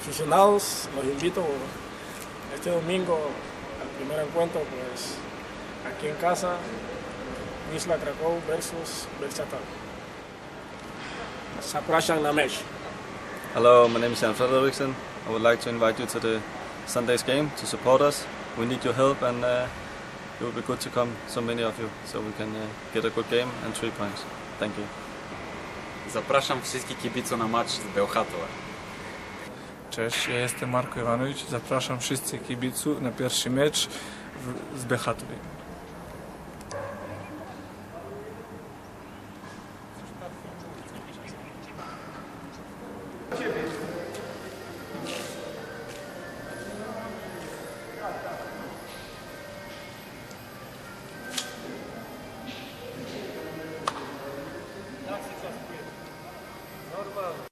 aficionados, los invito este domingo al primer encuentro, pues aquí en casa, Wisla Krakow versus Belchatar. Zapraszam na mecz. Hello, my name is Jan Frederiksen. I would like to invite you to the Sunday's game to support us. We need your help and uh, it would be good to come, so many of you, so we can uh, get a good game and three points. Thank you. Zapraszam wszystkich kibiców na mecz z Bełchatowa. Cześć, ja jestem Marko Iwanowicz. Zapraszam wszystkich kibiców na pierwszy mecz z Bechatovem. Normal.